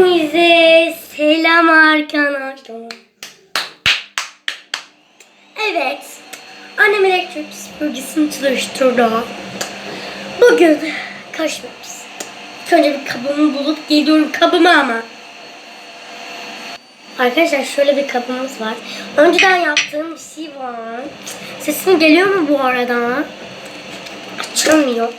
Hepinize selam arkadaşlar. Evet. Annem elektrik süpürgesini çalıştırdı. Bugün kaçmıyoruz. İlk önce bir kabımı bulup geliyorum kabımı ama. Arkadaşlar şöyle bir kabımız var. Önceden yaptığım bir şey var. Sesim geliyor mu bu arada? Açılmıyor.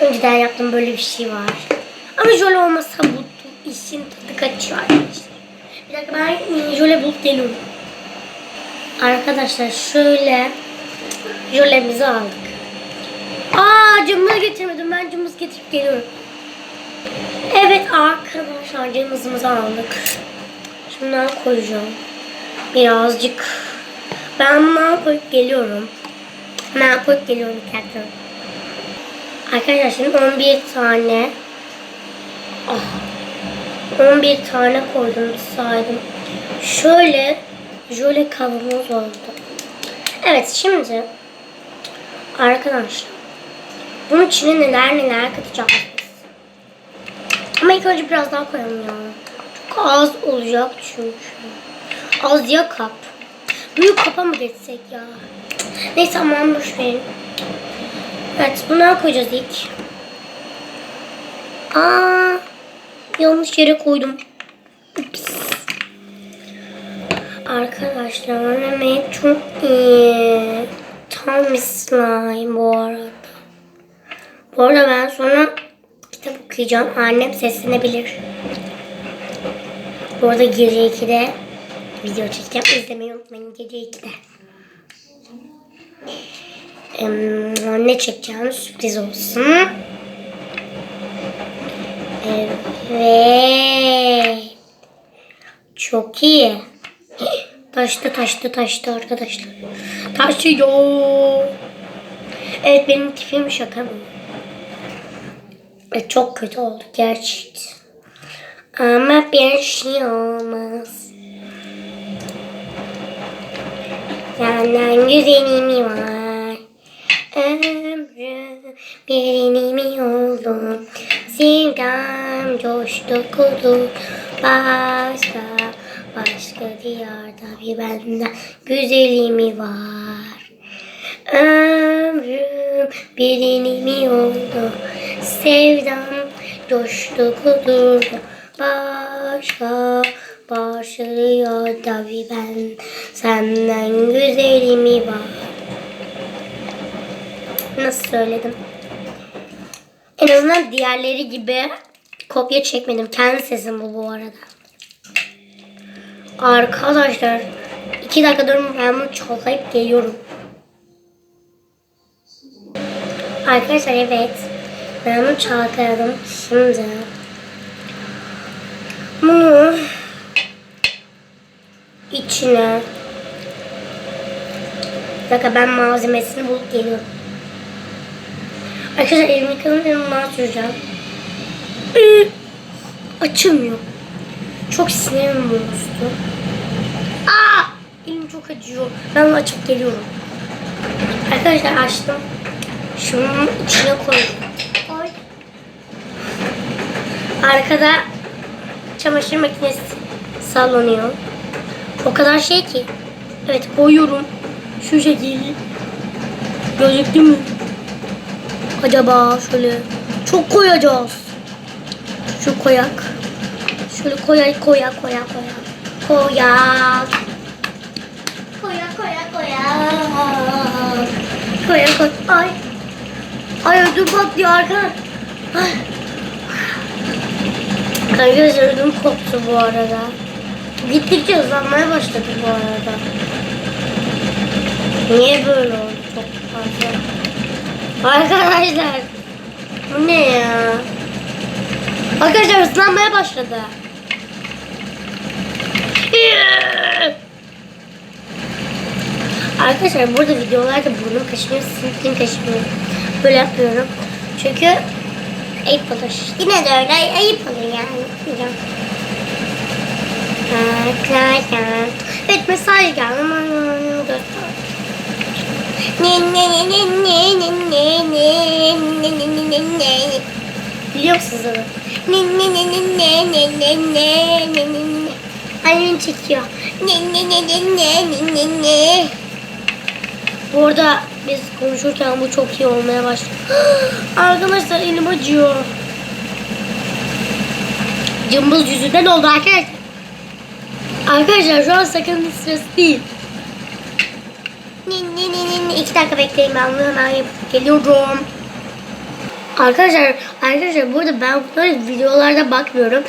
Önceden yaptığım böyle bir şey var. Ama jöle olmasa bu işin tadı kaçıyor arkadaşlar. Bir dakika ben jöle bulup geliyorum. Arkadaşlar şöyle jölemizi aldık. Aa cımbız getirmedim. Ben cımbız getirip geliyorum. Evet arkadaşlar cımbızımızı aldık. Şundan koyacağım. Birazcık. Ben bundan koyup geliyorum. Ben koyup geliyorum tekrar. Arkadaşlar şimdi 11 tane ah, 11 tane koydum saydım. Şöyle jöle kabımız oldu. Evet şimdi arkadaşlar bunun içine neler neler katacağız. Ama ilk önce biraz daha koyalım ya. Çok az olacak çünkü. Az ya kap. Büyük kapa mı geçsek ya? Neyse aman boş verin. Evet bunları koyacağız ilk. Aa, yanlış yere koydum. Ups. Arkadaşlar yemek çok iyi. Tam slime bu arada. Bu arada ben sonra kitap okuyacağım. Annem seslenebilir. Bu arada gece 2'de video çekeceğim. İzlemeyi unutmayın gece 2'de. Em, ne çekeceğim sürpriz olsun. Evet. Çok iyi. Taştı taştı taştı arkadaşlar. Taşıyor. Evet benim tipim şaka mı? Evet, çok kötü oldu gerçekten. Ama bir şey olmaz. Senden güzeli mi var? Ömrüm mi oldu? Sevdam coştu kudu Başka, başka diyarda bir benden güzeli mi var? Ömrüm birini mi oldu? Sevdam coştu kudurdu Başka, diyarda bir ben Senden güzeli mi var? Nasıl söyledim? En azından diğerleri gibi kopya çekmedim. Kendi sesim bu bu arada. Arkadaşlar iki dakika durun ben bunu çalkayıp geliyorum. Arkadaşlar evet. Ben bunu çalkaladım. Şimdi bunu içine dakika ben malzemesini bulup geliyorum. Arkadaşlar elimi ve bundan süreceğim. Açılmıyor. Çok sinirim bozdu. Aa! Elim çok acıyor. Ben açıp geliyorum. Arkadaşlar açtım. Şunun içine koydum. Oy. Arkada çamaşır makinesi sallanıyor. O kadar şey ki. Evet koyuyorum. Şu şekilde. Gözüktü mü? Acaba şöyle çok koyacağız. Şu koyak. Şöyle koyak koyak koyak koyak. Koyak. Koyak koyak koyak. Koyak koyak. Ay. Ay ödüm patlıyor arkadan. Arkadaşlar ödüm koptu bu arada. Gittikçe hızlanmaya başladı bu arada. Niye böyle oldu çok fazla? Arkadaşlar bu ne ya? Arkadaşlar ıslanmaya başladı. Arkadaşlar burada videolarda burnum kaşınıyor, sintim kaşınıyor. Böyle yapıyorum. Çünkü ayıp olur. Yine de öyle ayıp olur yani. Arkadaşlar. Evet mesaj geldi. Ama göster. Ne Biliyor musunuz onu? Annem çekiyor. Bu arada biz konuşurken bu çok iyi olmaya başladı. arkadaşlar elim acıyor. Cımbız yüzünden oldu arkadaşlar. Arkadaşlar şu an sakın stres değil. İki dakika bekleyin ben bunu hemen geliyorum. Arkadaşlar, arkadaşlar burada ben böyle videolarda bakmıyorum.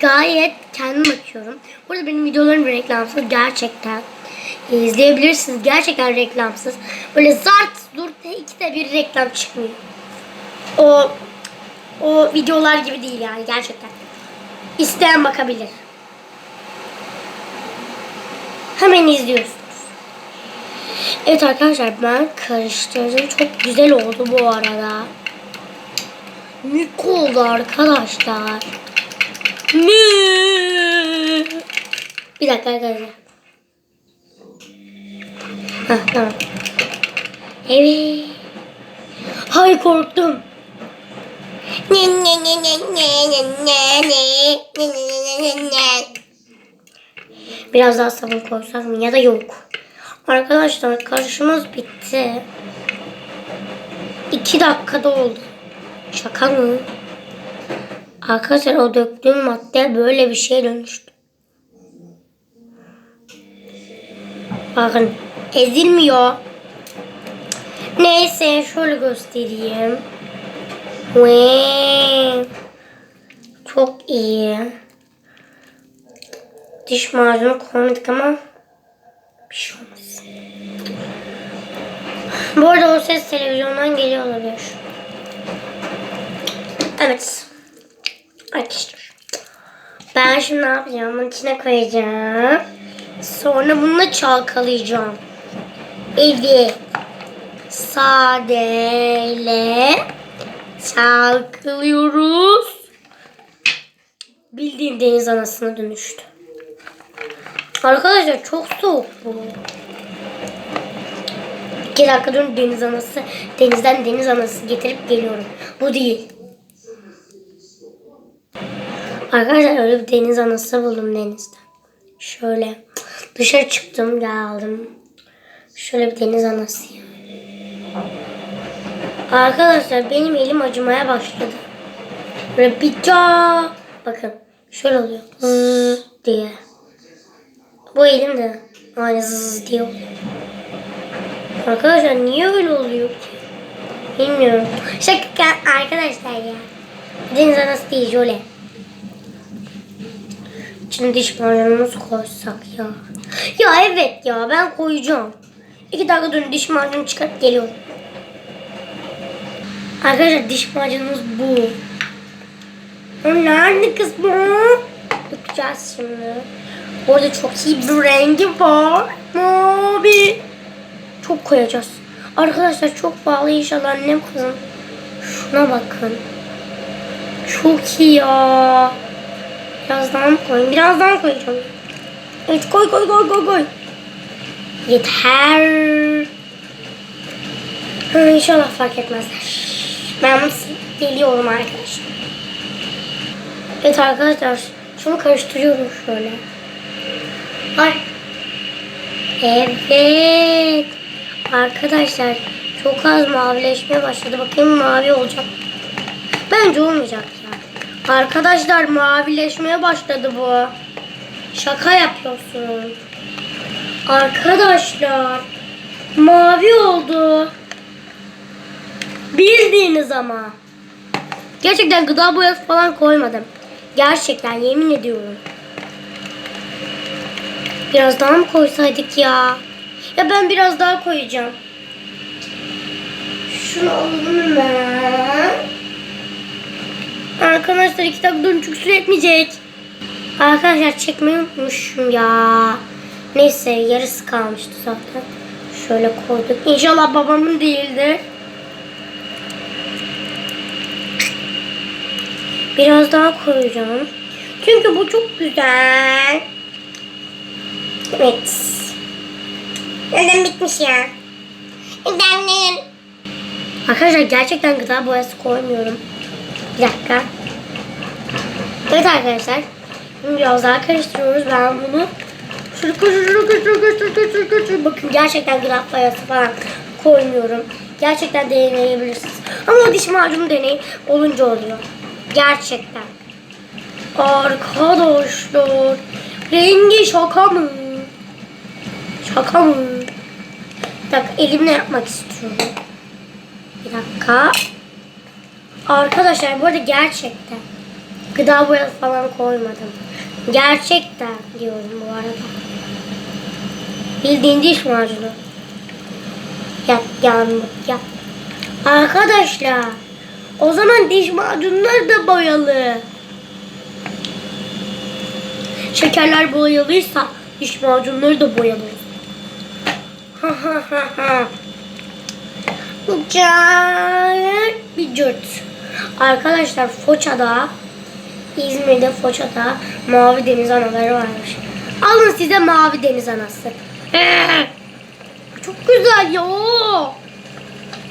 Gayet kendim bakıyorum. Burada benim videolarım reklamsız gerçekten. E, izleyebilirsiniz. Gerçekten reklamsız. Böyle zart dur ikide bir reklam çıkmıyor. O o videolar gibi değil yani gerçekten. İsteyen bakabilir. Hemen izliyorsunuz. Evet arkadaşlar ben karıştırdım. Çok güzel oldu bu arada. Mük oldu arkadaşlar. Mü. Bir dakika arkadaşlar. Heh, tamam. Evet. Hay korktum. Ne ne ne ne ne ne ne ne ne ne ne ne Biraz daha sabun koysak mı ya da yok. Arkadaşlar karışımız bitti. İki dakikada oldu. Şaka mı? Arkadaşlar o döktüğüm madde böyle bir şey dönüştü. Bakın ezilmiyor. Neyse şöyle göstereyim. Ve çok iyi. Diş macunu koymadık ama bir şey olmaz. Bu arada o ses televizyondan geliyor olabilir. Evet. Arkadaşlar. Ben şimdi ne yapacağım? Bunun içine koyacağım. Sonra bununla çalkalayacağım. Evet. Sadeyle çalkalıyoruz. Bildiğin deniz anasına dönüştü. Arkadaşlar çok soğuk bu. İki dakika durun deniz anası. Denizden deniz anası getirip geliyorum. Bu değil. Arkadaşlar öyle bir deniz anası buldum denizden. Şöyle dışarı çıktım geldim. Şöyle bir deniz anası. Arkadaşlar benim elim acımaya başladı. Böyle bir bakın şöyle oluyor. Zzz diye. Bu elim de aynı zzz diye oluyor. Arkadaşlar niye öyle oluyor ki? Bilmiyorum. Şaka arkadaşlar ya. Deniz anası değil jöle. Şimdi diş macunumuzu koysak ya. Ya evet ya ben koyacağım. İki dakika durun diş macunu çıkarıp geliyorum. Arkadaşlar diş macunumuz bu. Nerede kısmı? Dökeceğiz şimdi. Orada çok iyi bir rengi var. Mavi. Çok koyacağız. Arkadaşlar çok pahalı inşallah annem kızım. Şuna bakın. Çok iyi ya. Birazdan koyayım? Birazdan koyacağım. Evet koy koy koy koy koy. Yeter. Ha, inşallah fark etmezler. Ben geliyorum arkadaşlar. Evet arkadaşlar. Şunu karıştırıyorum şöyle. Ay. Evet. Arkadaşlar çok az mavileşmeye başladı. Bakayım mavi olacak. Bence olmayacak ya. Arkadaşlar mavileşmeye başladı bu. Şaka yapıyorsun. Arkadaşlar mavi oldu. Bildiğiniz ama. Gerçekten gıda boyası falan koymadım. Gerçekten yemin ediyorum. Biraz daha mı koysaydık ya? Ya ben biraz daha koyacağım. Şunu alalım ben. Arkadaşlar iki dakika etmeyecek. Arkadaşlar çekmeyi unutmuşum ya. Neyse yarısı kalmıştı zaten. Şöyle koyduk. İnşallah babamın değildir. Biraz daha koyacağım. Çünkü bu çok güzel. Evet. Neden bitmiş ya? Neden? Arkadaşlar gerçekten gıda boyası koymuyorum. Bir dakika. Evet arkadaşlar. Bunu biraz daha karıştırıyoruz. Ben bunu şöyle karıştır, karıştır, karıştır, karıştır, karıştır. Bakın gerçekten graf boyası falan koymuyorum. Gerçekten deneyebilirsiniz. Ama o diş macunu deney olunca oluyor. Gerçekten. Arkadaşlar. Rengi şaka mı? Şaka mı? Bir dakika elimle yapmak istiyorum. Bir dakika. Arkadaşlar bu arada gerçekten gıda boyası falan koymadım. Gerçekten diyorum bu arada. Bildiğin diş macunu. Yap yandık yap. Arkadaşlar o zaman diş macunları da boyalı. Şekerler boyalıysa diş macunları da boyalı. Cart bir cırt. Arkadaşlar Foça'da İzmir'de Foça'da mavi deniz anaları varmış. Alın size mavi deniz anası. Çok güzel ya.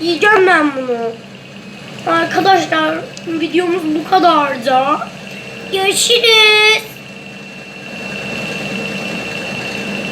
Yiyeceğim ben bunu. Arkadaşlar videomuz bu kadardı. Görüşürüz.